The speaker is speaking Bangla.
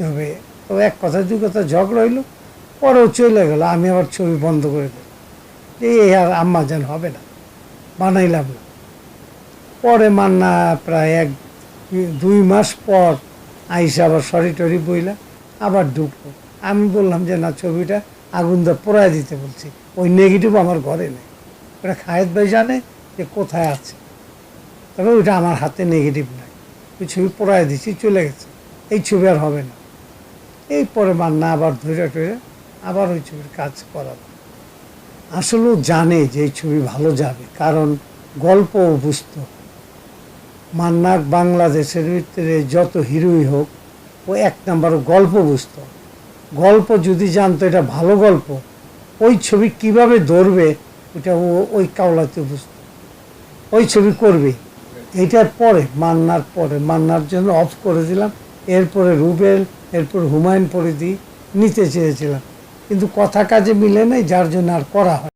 তবে তো এক কথা, দুই কথা, ঝগড়া হইল, পরেও চলে গেল। আমি আবার ছবি বন্ধ করে যে এই আর আম্মা যেন হবে না, বানাইলাম না। পরে মান্না প্রায় এক, দুই মাস পর আইসা আবার সরি টরি বইলা আবার ঢুকলো। আমি বললাম যে, না, ছবিটা আগুন দা পোড়ায় দিতে বলছি। ওই নেগেটিভ আমার ঘরে নেই। ওটা খায়েদ ভাই জানে যে কোথায় আছে। তবে ওইটা আমার হাতে নেগেটিভ নাই। ওই ছবি পোড়ায় দিছি, চলে গেছে। এই ছবি আর হবে না। এই পরে মান্না আবার ধরে টরে আবার ওই ছবির কাজ করাবো। আসলেও জানে যে এই ছবি ভালো যাবে, কারণ গল্প ও বুঝতো। মান্নার বাংলাদেশের ভিতরে যত হিরোই হোক, ও এক নাম্বার গল্প বুঝতো। গল্প যদি জানতো, এটা ভালো গল্প, ওই ছবি কীভাবে ধরবে ওটা ও ওই কাওলাতে বুঝতো। ওই ছবি করবে। এইটার পরে, মান্নার পরে, মান্নার জন্য অফ করে দিলাম। এরপরে রুবেল এরপর হুমায়ুন পরিধি নিতে চেয়েছিলাম কিন্তু কথা কাজে মিলে নেই, যার জন্য আর করা হয়।